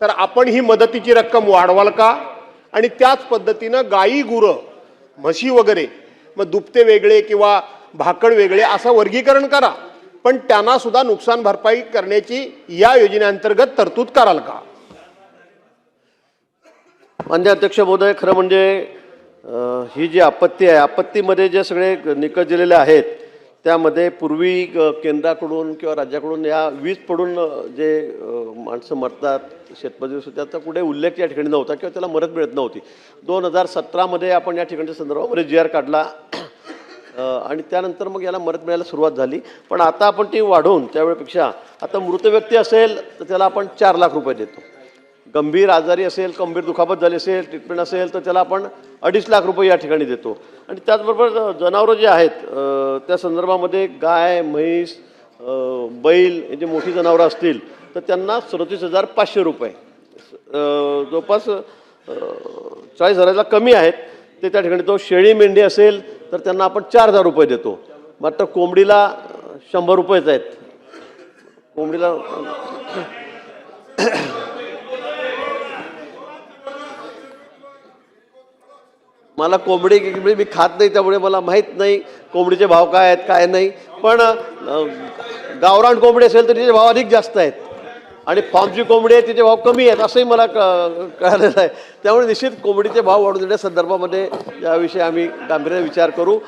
तर आपण ही मदतीची रक्कम वाढवाल का? आणि त्याच पद्धतीनं गाई गुरं म्हशी वगैरे मग दुपते वेगळे किंवा भाकड वेगळे असं वर्गीकरण करा. पण त्यांना सुद्धा नुकसान भरपाई करण्याची या योजनेअंतर्गत तरतूद कराल का? मान्य अध्यक्ष महोदय खरं म्हणजे ही जी आपत्ती आहे आपत्तीमध्ये जे सगळे निकष दिलेले आहेत त्यामध्ये पूर्वी केंद्राकडून किंवा राज्याकडून या वीज पडून जे माणसं मरतात शेतमजूर त्याचा कुठे उल्लेख या ठिकाणी नव्हता किंवा त्याला मदत मिळत नव्हती. दोन हजार सतरामध्ये आपण या ठिकाणच्या संदर्भामध्ये जी आर काढला. आणि त्यानंतर मग याला मदत मिळायला सुरुवात झाली. पण आता आपण ती वाढवून त्यावेळेपेक्षा आता मृत व्यक्ती असेल तर त्याला आपण चार लाख रुपये देतो. गंभीर आजारी असेल गंभीर दुखापत झाली असेल ट्रीटमेंट असेल तर त्याला आपण अडीच लाख रुपये या ठिकाणी देतो. आणि त्याचबरोबर जनावरं जे आहेत त्या संदर्भामध्ये गाय म्हैस बैल हे जे मोठी जनावरं असतील तर त्यांना सदतीस हजार पाचशे रुपये. जवळपास चाळीस हजाराला कमी आहेत. ते त्या ठिकाणी तो शेळी मेंढी असेल तर त्यांना आपण चार हजार रुपये देतो. मात्र कोंबडीला शंभर रुपयेच आहेत. कोंबडीला मला कोंबडी गिंबडी मी खात नाही त्यामुळे मला माहीत नाही कोंबडीचे भाव काय आहेत काय नाही. पण गावरान कोंबडी असेल तर तिचे भाव अधिक जास्त आहेत. आणि फॉर्मची कोंबडी आहे तिचे भाव कमी आहेत असंही मला क कळालेलं आहे. त्यामुळे निश्चित कोंबडीचे भाव वाढून देण्याच्या संदर्भामध्ये याविषयी आम्ही गांभीर्याने विचार करू.